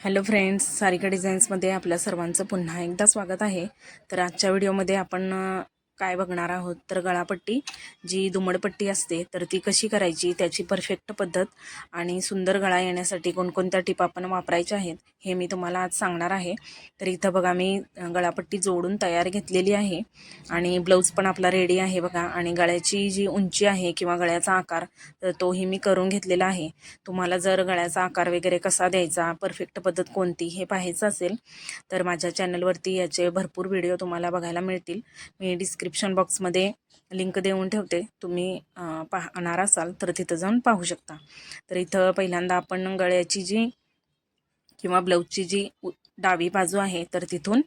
Hello friends Sarika डिझाईन्समध्ये आपल्या सर्वांचं पुन्हा एकदा स्वागत आहे. तर आजच्या व्हिडिओमध्ये आपण काय बघणार आहोत? तर गळापट्टी जी दुमडपट्टी असते तर ती कशी करायची त्याची परफेक्ट पद्धत आणि सुंदर गळा येण्यासाठी कोणकोणत्या टिप आपण वापरायच्या आहेत हे मी तुम्हाला आज सांगणार आहे. तर इथं बघा मी गळापट्टी जोडून तयार घेतलेली आहे आणि ब्लाऊज पण आपला रेडी आहे बघा आणि गळ्याची जी उंची आहे किंवा गळ्याचा आकार तर तोही मी करून घेतलेला आहे. तुम्हाला जर गळ्याचा आकार वगैरे कसा द्यायचा परफेक्ट पद्धत कोणती हे पाहायचं असेल तर माझ्या चॅनलवरती याचे भरपूर व्हिडिओ तुम्हाला बघायला मिळतील. मी डिस्क्रिप्शन बॉक्समध्ये लिंक देऊन ठेवते. तुम्ही पाहणार असाल तर तिथं जाऊन पाहू शकता. तर इथं पहिल्यांदा आपण गळ्याची जी किंवा ब्लाऊजची जी डावी बाजू आहे तर तिथून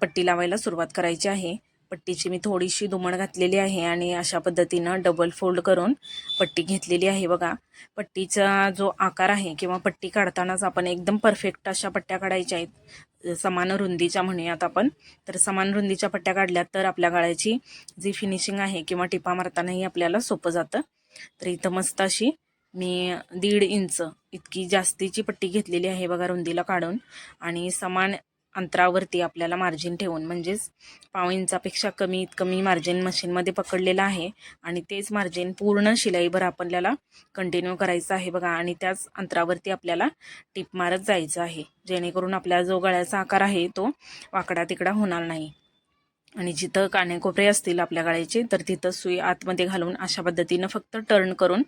पट्टी लावायला सुरुवात करायची आहे. पट्टीची मी थोडीशी दुमण घातलेली आहे आणि अशा पद्धतीनं डबल फोल्ड करून पट्टी घेतलेली आहे बघा. पट्टीचा जो आकार आहे किंवा पट्टी काढतानाच आपण एकदम परफेक्ट अशा पट्ट्या काढायच्या आहेत. समान रुंदीच्या म्हणूयात आपण. तर समान रुंदीच्या पट्ट्या काढल्या तर आपल्या गाळ्याची जी फिनिशिंग आहे किंवा टिपा मारतानाही आपल्याला सोपं जातं. तर इथं मस्त अशी मी दीड इंच इतकी जास्तीची पट्टी घेतलेली आहे बघा रुंदीला काढून. आणि समान अंतरावरती आपल्याला मार्जिन ठेवून म्हणजेच पाव इंचापेक्षा कमी कमी मार्जिन मशीनमध्ये पकडलेलं आहे. आणि तेच मार्जिन पूर्ण शिलाईभर आपल्याला कंटिन्यू करायचं आहे बघा. आणि त्याच अंतरावरती आपल्याला टिप मारत जायचं आहे. जेणेकरून आपला जो गळ्याचा आकार आहे तो वाकडा तिकडा होणार नाही. आणि जिथं कानेकोपरे असतील आपल्या गळ्याचे तर तिथं सुई आतमध्ये घालून अशा पद्धतीनं फक्त टर्न करून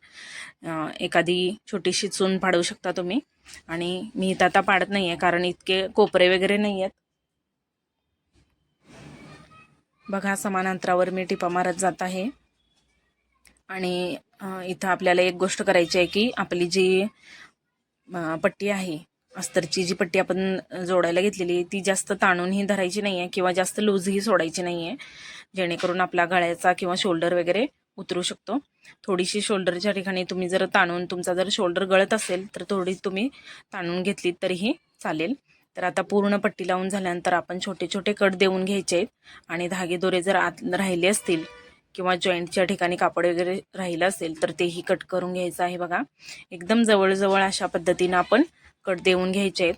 एखादी छोटीशी चून पाडू शकता तुम्ही. आणि मी इथं आता पाडत नाही आहे कारण इतके कोपरे वगैरे नाही आहेत बघा समान अंतरावर मी टिपा मारत जात आहे. आणि इथं आपल्याला एक गोष्ट करायची आहे की आपली जी पट्टी आहे अस्तरची जी पट्टी आपण जोडायला घेतलेली आहे ती जास्त ताणूनही धरायची नाही आहे किंवा जास्त लूजही सोडायची नाही आहे जेणेकरून आपला गळ्याचा किंवा शोल्डर वगैरे उतरू शकतो. थोडीशी शोल्डरच्या ठिकाणी तुम्ही जर ताणून तुमचा जर शोल्डर गळत असेल तर थोडी तुम्ही ताणून घेतलीत तरीही चालेल. तर आता पूर्ण पट्टी लावून झाल्यानंतर आपण छोटे छोटे कट देऊन घ्यायचे आहेत. आणि धागे दोरे जर आत राहिले असतील किंवा जॉईंटच्या ठिकाणी कापड वगैरे राहिलं असेल तर तेही कट करून घ्यायचं आहे बघा. एकदम जवळजवळ अशा पद्धतीनं आपण कट देऊन घ्यायचे. आहेत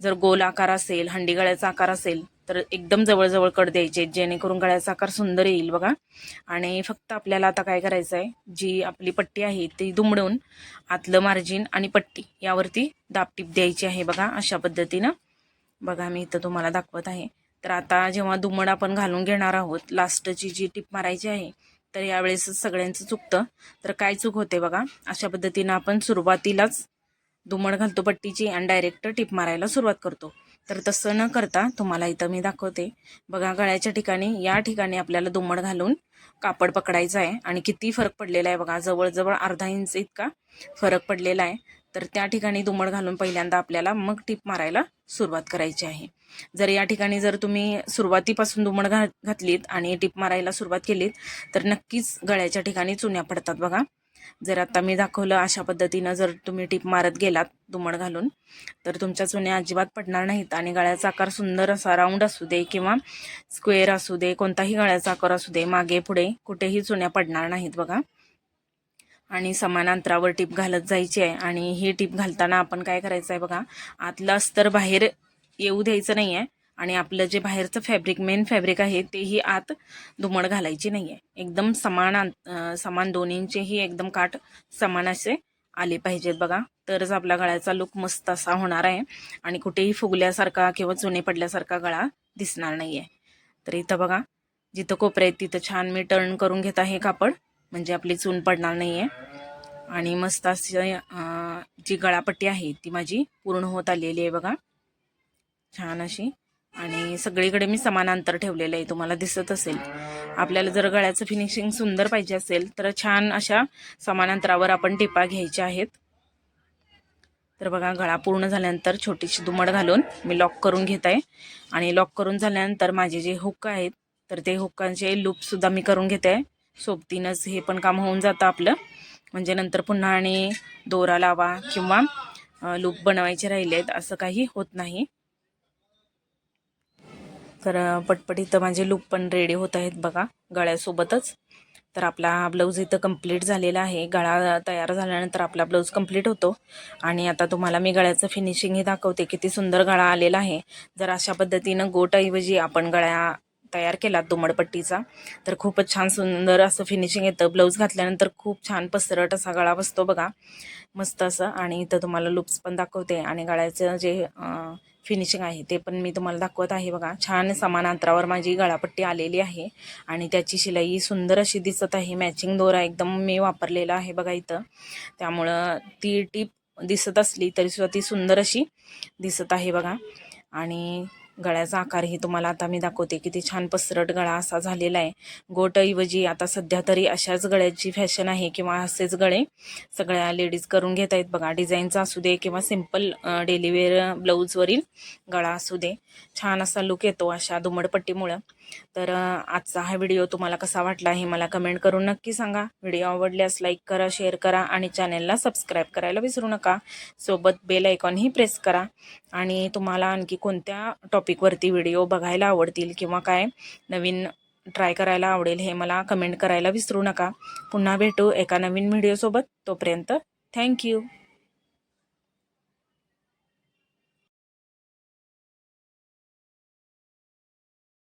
जर गोल आकार असेल हंडी गळ्याचा आकार असेल तर एकदम जवळजवळ कट द्यायचे आहेत जेणेकरून गळ्याचा आकार सुंदर येईल बघा. आणि फक्त आपल्याला आता काय करायचं आहे जी आपली पट्टी आहे ती दुमडून आतलं मार्जिन आणि पट्टी यावरती दाबटीप द्यायची आहे बघा अशा पद्धतीनं. बघा मी इथं तुम्हाला दाखवत आहे. तर आता जेव्हा दुमड आपण घालून घेणार आहोत लास्टची जी टिप मारायची आहे तर यावेळेस सगळ्यांचं चुकतं. तर काय चूक होते बघा अशा पद्धतीनं आपण सुरुवातीलाच दुमड घालतो पट्टीची आणि डायरेक्ट टिप मारायला सुरुवात करतो. तर तसं न करता तुम्हाला इथं मी दाखवते. बघा गळ्याच्या ठिकाणी या ठिकाणी आपल्याला दुमड घालून कापड पकडायचं आहे. आणि किती फरक पडलेला आहे बघा जवळजवळ अर्धा इंच इतका फरक पडलेला आहे. तर त्या ठिकाणी दुमड घालून पहिल्यांदा आपल्याला मग टिप मारायला सुरुवात करायची आहे. जर या ठिकाणी जर तुम्ही सुरुवातीपासून दुमड घा घातलीत आणि टिप मारायला सुरुवात केलीत तर नक्कीच गळ्याच्या ठिकाणी चुन्या पडतात बघा. जर आता मी दाखवलं अशा पद्धतीनं जर तुम्ही टीप मारत गेलात दुमड घालून तर तुमच्या चुन्या अजिबात पडणार नाहीत आणि गळ्याचा आकार सुंदर असा राऊंड असू दे किंवा स्क्वेअर असू दे कोणताही गळ्याचा आकार असू दे मागे पुढे कुठेही चुन्या पडणार नाहीत बघा. आणि समान अंतरावर टीप घालत जायची आहे आणि ही टीप घालताना आपण काय करायचं आहे बघा आतलं अस्तर बाहेर येऊ द्यायचं नाही आहे आणि आपलं जे बाहेरचं फॅब्रिक मेन फॅब्रिक आहे तेही आत धुमड घालायची नाही आहे एकदम समान समान दोन्हींचेही एकदम काठ समान असे आले पाहिजेत बघा. तरच आपला गळ्याचा लुक मस्त असा होणार आहे. आणि कुठेही फुगल्यासारखा किंवा चुने पडल्यासारखा गळा दिसणार नाही आहे तर इथं बघा जिथं कोपरे आहेत तिथं छान मी टर्न करून घेत आहे कापड. म्हणजे आपली चून पडणार नाही आहे आणि मस्त अशी जी गळापट्टी आहे ती माझी पूर्ण होत आलेली आहे बघा. छान अशी. आणि सगळीकडे मी समान अंतर ठेवलेलं आहे तुम्हाला दिसत असेल. आपल्याला जर गळ्याचं फिनिशिंग सुंदर पाहिजे असेल तर छान अशा समान अंतरावर आपण टिपा घ्यायच्या आहेत. तर बघा गळा पूर्ण झाल्यानंतर छोटीशी दुमड घालून मी लॉक करून घेत आहे. आणि लॉक करून झाल्यानंतर माझे जे हुक आहेत तर ते हुक्कांचे लूपसुद्धा मी करून घेते. आहे सोबतीनंच हे पण काम होऊन जातं आपलं. म्हणजे नंतर पुन्हा आणि दोरा लावा किंवा लूप बनवायचे राहिले आहेत असं काही होत नाही. तर पटपट इथं माझे लूप पण रेडी होत आहेत बघा गळ्यासोबतच. तर आपला ब्लाऊज इथं कंप्लीट झालेला आहे. गळा तयार झाल्यानंतर आपला ब्लाऊज कंप्लीट होतो. आणि आता तुम्हाला मी गळ्याचं फिनिशिंगही दाखवते किती सुंदर गळा आलेला आहे. जर अशा पद्धतीनं गोटऐवजी आपण गळ्या तयार केला दुमडपट्टीचा तर खूपच छान सुंदर असं फिनिशिंग येतं. ब्लाऊज घातल्यानंतर खूप छान पसरट असा गळा बसतो बघा. मस्त असं. आणि इथं तुम्हाला लुप्स पण दाखवते. आणि गळ्याचं जे फिनिशिंग आहे. ते पण मी तुम्हाला दाखवत आहे बघा. छान समान अंतरावर माझी गळापट्टी आलेली आहे. आणि त्याची शिलाई सुंदर अशी दिसत आहे. मॅचिंग दोरा एकदम मी वापरलेला आहे बघा इथं. त्यामुळं ती टीप दिसत असली तरीसुद्धा ती सुंदर अशी दिसत आहे बघा. आणि गळ्याचा आकारही तुम्हाला आता मी दाखवते किती छान पसरट गळा असा झालेला आहे. गोटऐवजी आता सध्या तरी अशाच गळ्याची फॅशन आहे किंवा असेच गळे सगळ्या लेडीज करून घेत आहेत. बघा डिझाईनचा असू दे किंवा सिंपल डेलीवेअर ब्लाऊजवरील गळा असू दे छान असा लुक येतो अशा दुमडपट्टीमुळं. तर आजचा हा व्हिडिओ तुम्हाला कसा वाटला हे मला कमेंट करून नक्की सांगा. व्हिडिओ आवडल्यास लाईक करा शेअर करा आणि चॅनेलला सबस्क्राईब करायला विसरू नका. सोबत बेल आयकॉनही प्रेस करा. आणि तुम्हाला आणखी कोणत्या टॉपिकवरती व्हिडिओ बघायला आवडतील किंवा काय नवीन ट्राय करायला आवडेल हे मला कमेंट करायला विसरू नका. पुन्हा भेटू एका नवीन व्हिडिओसोबत. तोपर्यंत थँक्यू